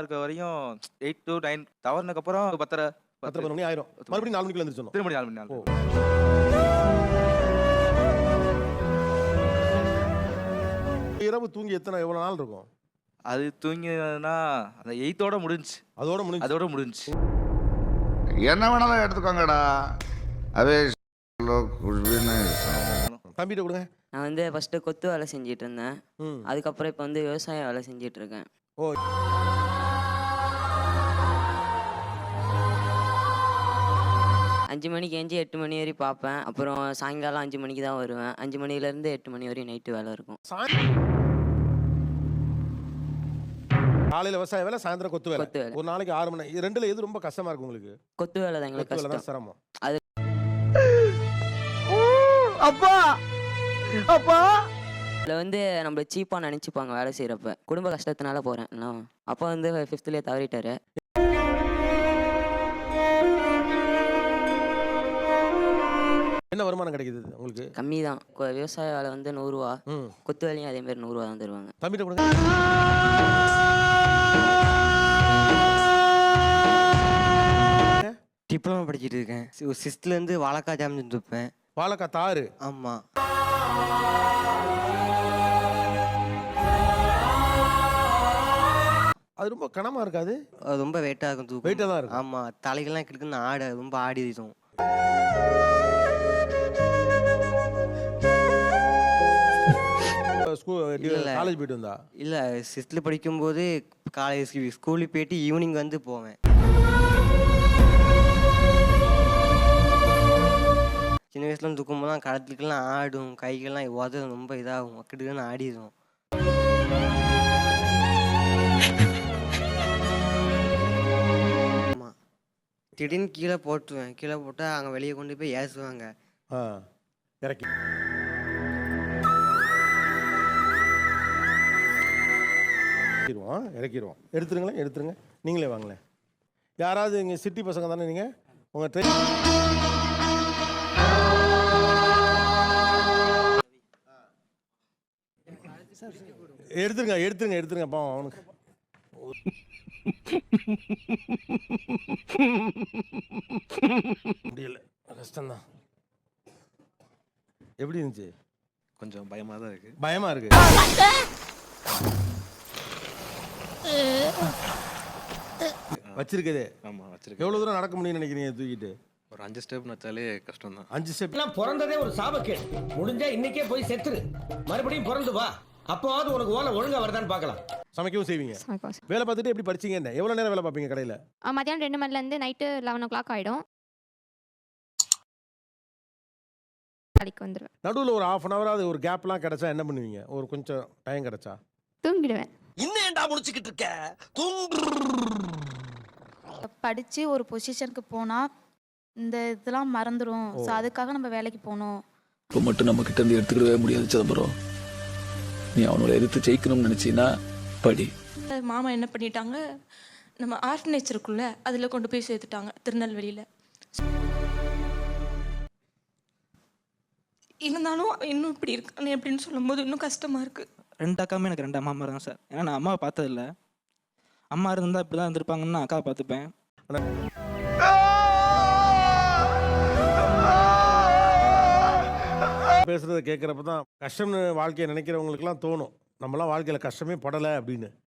இருக்க வரையும் eight to nine தவறுனதுக்கு அப்புறம் பத்தரை பத்தரை பதினொரு மணி ஆயிரும் மறுபடியும் நாலு மணிக்கு எழுந்திரிச்சோம் திரும்ப நாலு மணி நாலு. இரவு தூங்கி எத்தனை எவ்வளவு நாள் இருக்கும்? அது தூங்கினா அந்த எயித்தோட முடிஞ்சுச்சு. அதோட முடிஞ்சு அதோட முடிஞ்சுச்சு. என்ன வேணாலும் எடுத்துக்கோங்கடா. அவே தம்பிட்ட கொடுங்க. நான் வந்து ஃபஸ்ட்டு கொத்து வேலை செஞ்சிட்டு இருந்தேன். அதுக்கப்புறம் இப்போ வந்து விவசாய வேலை செஞ்சிட்டு இருக்கேன். ஓ. அஞ்சு மணிக்கு எஞ்சி எட்டு மணி வரையும் பார்ப்பேன். அப்புறம் சாயங்காலம் அஞ்சு மணிக்கு தான் வருவேன். அஞ்சு மணிலேருந்து எட்டு மணி வரையும் நைட்டு வேலை இருக்கும். காலையில விவசாய வேலை சாயந்தரம் கொத்து வேலை. கொத்து வேலை. ஒரு நாளைக்கு ஆறு மணி இது ரெண்டுல எது ரொம்ப கஷ்டமா இருக்கு உங்களுக்கு? கொத்து வேலை தான் எங்களுக்கு கொத்து வேலை தான் கஷ்டம். சிரமம். இதில் வந்து நம்மள சீப்பாக நினச்சிப்பாங்க வேலை செய்கிறப்ப குடும்ப கஷ்டத்தினால போகிறேன் நான் அப்பா வந்து ஃபிஃப்த்லேயே தவறிட்டாரு. என்ன வருமானம் கிடைக்குது உங்களுக்கு? கம்மி தான் விவசாய வேலை வந்து நூறுரூவா ம். கொத்து வேலையும் அதே மாதிரி நூறுரூவா தான் தருவாங்க. தம்பிட்ட கொடுங்க. டிப்ளமோ படிச்சுட்டு இருக்கேன். சிக்ஸ்த்லேருந்து வாழைக்காய் ஜாம் துப்பேன் வாழைக்காய் தாறு. ஆமாம் அது ரொம்ப கனமா இருக்காது அது? ரொம்ப வெயிட்டாக இருக்கும் தூக்கம். வெயிட்டாக தான் இருக்கும். ஆமாம் தலைகள்லாம் கிடக்குன்னு ஆட ரொம்ப ஆடிடும் ஸ்கூல் காலேஜ் போயிட்டு வந்தா? இல்லை சிக்ஸ்த்தில் படிக்கும்போது காலேஜ் ஸ்கூலுக்கு போயிட்டு ஈவினிங் வந்து போவேன். சின்ன வயசுல தூக்கும் போதெல்லாம் களத்துக்கெல்லாம் ஆடும் கைகள்லாம் உதவும் ரொம்ப இதாகும். அக்கிட்டுன்னு ஆடிடும் திடீர்னு கீழே போட்டுருவேன். கீழே போட்டால் அங்கே வெளியே கொண்டு போய் ஏசுவாங்க. இறக்கி இறக்கிடுவோம் இறக்கிடுவோம். எடுத்துருங்களேன் எடுத்துருங்க. நீங்களே வாங்களேன். யாராவது இங்கே சிட்டி பசங்க தானே நீங்கள் உங்கள் ட்ரெயின் எடுத்துருங்க எடுத்துருங்க எடுத்துருங்க பாவம் அவனுக்கு. முடியல. கஷ்டம்தான். எப்படி இருந்துச்சு? கொஞ்சம் பயமா தான் இருக்கு. பயமா இருக்கு. வச்சிருக்கதே. ஆமா வச்சிருக்கேன் எவ்வளவு தூரம் நடக்க முடியும்னு நினைக்கிறீங்க தூக்கிட்டு? ஒரு அஞ்சு ஸ்டெப் வச்சாலே கஷ்டம் தான் அஞ்சு ஸ்டெப் நான் பிறந்ததே ஒரு சாபக்கேடு. முடிஞ்சா இன்னைக்கே போய் செத்துரு. மறுபடியும் பிறந்து வா. அப்போவாவது உனக்கு ஓலை ஒழுங்கா வருதான்னு பார்க்கலாம். சமைக்கவும் செய்வீங்க. வேலை பார்த்துட்டு எப்படி படிச்சீங்க என்ன? எவ்வளவு நேரம் வேலை பார்ப்பீங்க கடையில? ஆ, மத்தியானம் ரெண்டு மணிலேருந்து நைட்டு லெவன் ஓ கிளாக் ஆகிடும் வேலைக்கு வந்துடுவேன் நடுவில் ஒரு ஹாஃப் அன் ஹவராவது ஒரு கேப்லாம் கிடைச்சா என்ன பண்ணுவீங்க? ஒரு கொஞ்சம் டைம் கிடைச்சா? தூங்கிடுவேன். இன்னும் ஏன்டா முடிச்சுக்கிட்டு இருக்க? தூங்கு. படித்து ஒரு பொசிஷனுக்கு போனால் இந்த இதெல்லாம் மறந்துடும் ஸோ அதுக்காக நம்ம வேலைக்கு போகணும் இப்போ மட்டும் நம்ம கிட்ட இருந்து எடுத்துக்கிடவே முடியாது சிதம்பரம். நீ அவனோட எதிர்த்து ஜெயிக்கணும்னு நினைச்சீன்னா படி. மாமா என்ன பண்ணிட்டாங்க? நம்ம ஆர்ஃபனேஜ் இருக்குல்ல அதில் கொண்டு போய் சேர்த்துட்டாங்க திருநெல்வேலியில். இருந்தாலும் இன்னும் இப்படி இருக்கானே அப்படின்னு சொல்லும்போது இன்னும் கஷ்டமாக இருக்குது ரெண்டு அக்காவுமே எனக்கு ரெண்டு அம்மா தான் சார். ஏன்னா நான் அம்மாவை பார்த்ததில்ல. அம்மா இருந்தால் இப்படி தான் இருந்திருப்பாங்கன்னு நான் அக்காவை பார்த்துப்பேன். பேசுகிறத கேட்குறப்ப தான் கஷ்டம்னு வாழ்க்கையை நினைக்கிறவங்களுக்குலாம் தோணும். நம்மளாம் வாழ்க்கையில் கஷ்டமே படலை அப்படின்னு.